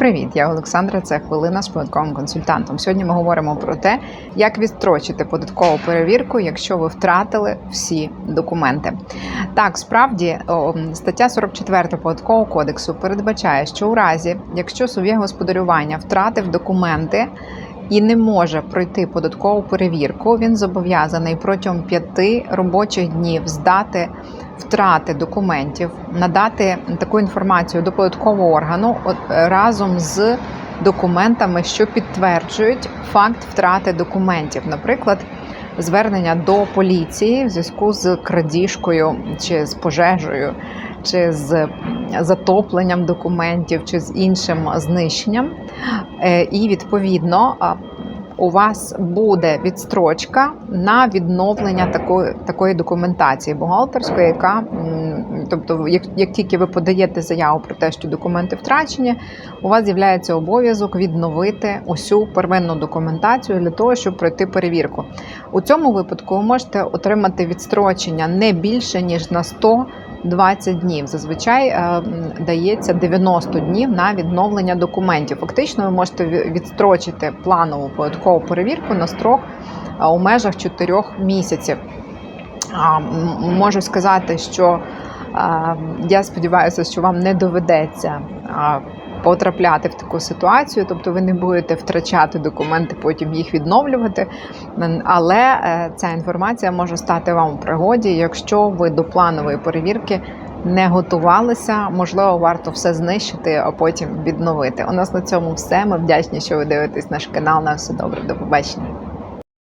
Привіт, я Олександра. Це хвилина з податковим консультантом. Сьогодні ми говоримо про те, як відстрочити податкову перевірку, якщо ви втратили всі документи. Так, справді стаття 44 податкового кодексу передбачає, що у разі, якщо суб'єкт господарювання втратив документи. І не може пройти податкову перевірку, він зобов'язаний протягом п'яти робочих днів здати втрати документів, надати таку інформацію до податкового органу е, разом з документами, що підтверджують факт втрати документів, наприклад. Звернення до поліції в зв'язку з крадіжкою чи з пожежею, чи з затопленням документів, чи з іншим знищенням. Е, І відповідно у вас буде відстрочка на відновлення такої, такої документації бухгалтерської, яка тобто, як, як тільки ви подаєте заяву про те, що документи втрачені, у вас з'являється обов'язок відновити усю первинну документацію для того, щоб пройти перевірку. У цьому випадку ви можете отримати відстрочення не більше ніж на 100 20 днів. Зазвичай е, дається 90 днів на відновлення документів. Фактично, ви можете відстрочити планову податкову перевірку на строк е, у межах 4 місяців. Можу сказати, що е, я сподіваюся, що вам не доведеться потрапляти в таку ситуацію, тобто ви не будете втрачати документи, потім їх відновлювати. Але е, ця інформація може стати вам у пригоді, якщо ви до планової перевірки не готувалися. Можливо, варто все знищити, а потім відновити. У нас на цьому все. Ми вдячні, що ви дивитесь наш канал. На все добре, до побачення.